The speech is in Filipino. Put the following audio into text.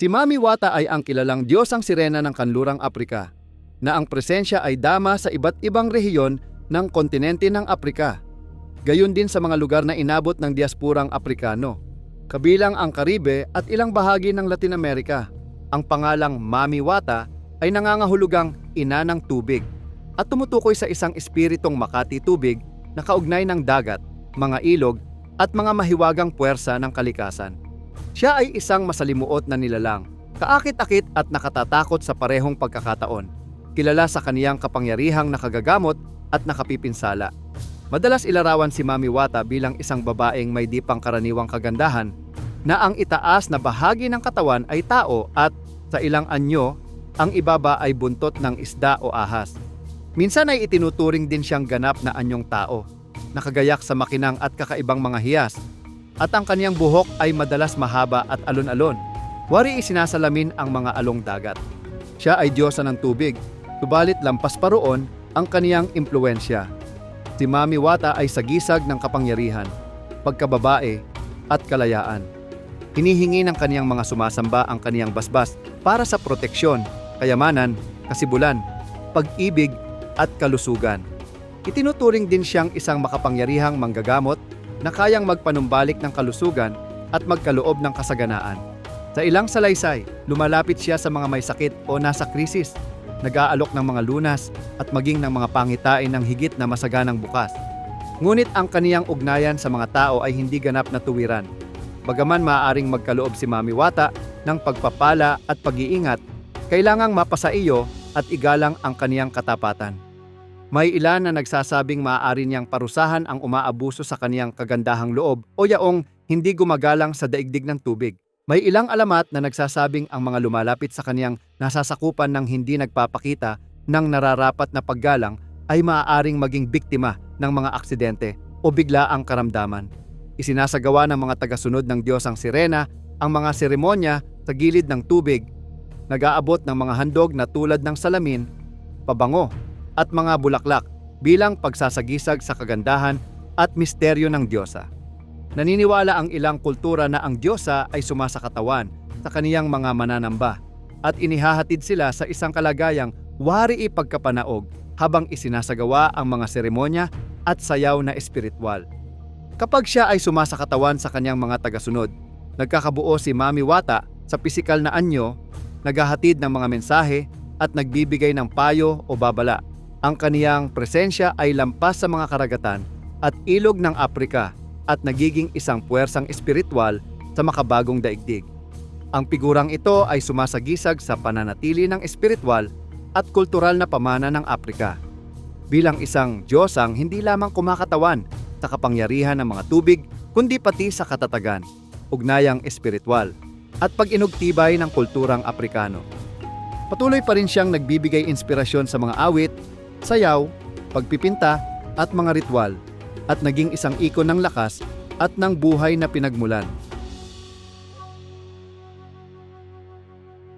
Si Mami Wata ay ang kilalang Diyosang Sirena ng Kanlurang Aprika, na ang presensya ay dama sa iba't ibang rehiyon ng kontinente ng Aprika. Gayon din sa mga lugar na inabot ng diasporang Aprikano, kabilang ang Karibe at ilang bahagi ng Latin America. Ang pangalang Mami Wata ay nangangahulugang ina ng tubig at tumutukoy sa isang espiritong makati tubig na kaugnay ng dagat, mga ilog at mga mahiwagang puwersa ng kalikasan. Siya ay isang masalimuot na nilalang, kaakit-akit at nakatatakot sa parehong pagkakataon. Kilala sa kaniyang kapangyarihang nakagagamot at nakapipinsala. Madalas ilarawan si Mami Wata bilang isang babaeng may di pangkaraniwang kagandahan na ang itaas na bahagi ng katawan ay tao at sa ilang anyo, ang ibaba ay buntot ng isda o ahas. Minsan ay itinuturing din siyang ganap na anyong tao, nakagayak sa makinang at kakaibang mga hiyas, at ang kaniyang buhok ay madalas mahaba at alon-alon. Wari isinasalamin ang mga along dagat. Siya ay diyosa ng tubig, subalit lampas pa roon ang kaniyang impluensya. Si Mami Wata ay sagisag ng kapangyarihan, pagkababae at kalayaan. Hinihingi ng kaniyang mga sumasamba ang kaniyang basbas para sa proteksyon, kayamanan, kasibulan, pag-ibig at kalusugan. Itinuturing din siyang isang makapangyarihang manggagamot na kayang magpanumbalik ng kalusugan at magkaloob ng kasaganaan. Sa ilang salaysay, lumalapit siya sa mga may sakit o nasa krisis, nag-aalok ng mga lunas at maging ng mga pangitain ng higit na masaganang bukas. Ngunit ang kaniyang ugnayan sa mga tao ay hindi ganap na tuwiran. Bagaman maaaring magkaloob si Mami Wata ng pagpapala at pag-iingat, kailangang mapasa iyo at igalang ang kaniyang katapatan. May ilan na nagsasabing maaari niyang parusahan ang umaabuso sa kaniyang kagandahang loob o yaong hindi gumagalang sa daigdig ng tubig. May ilang alamat na nagsasabing ang mga lumalapit sa kaniyang nasasakupan ng hindi nagpapakita ng nararapat na paggalang ay maaaring maging biktima ng mga aksidente o bigla ang karamdaman. Isinasagawa ng mga tagasunod ng Diyos ang sirena ang mga seremonya sa gilid ng tubig, nag-aabot ng mga handog na tulad ng salamin, pabango, at mga bulaklak bilang pagsasagisag sa kagandahan at misteryo ng Diyosa. Naniniwala ang ilang kultura na ang Diyosa ay sumasakatawan sa kaniyang mga mananamba at inihahatid sila sa isang kalagayang wari ipagkapanaog habang isinasagawa ang mga seremonya at sayaw na espiritual. Kapag siya ay sumasakatawan sa kanyang mga tagasunod, nagkakabuo si Mami Wata sa pisikal na anyo, naghahatid ng mga mensahe at nagbibigay ng payo o babala. Ang kaniyang presensya ay lampas sa mga karagatan at ilog ng Aprika at nagiging isang puwersang espiritual sa makabagong daigdig. Ang figurang ito ay sumasagisag sa pananatili ng espiritual at kultural na pamana ng Aprika. Bilang isang Diyosang hindi lamang kumakatawan sa kapangyarihan ng mga tubig, kundi pati sa katatagan, ugnayang espiritual, at pag-inugtibay ng kulturang Aprikano. Patuloy pa rin siyang nagbibigay inspirasyon sa mga awit, sayaw, pagpipinta at mga ritual at naging isang ikon ng lakas at ng buhay na pinagmulan.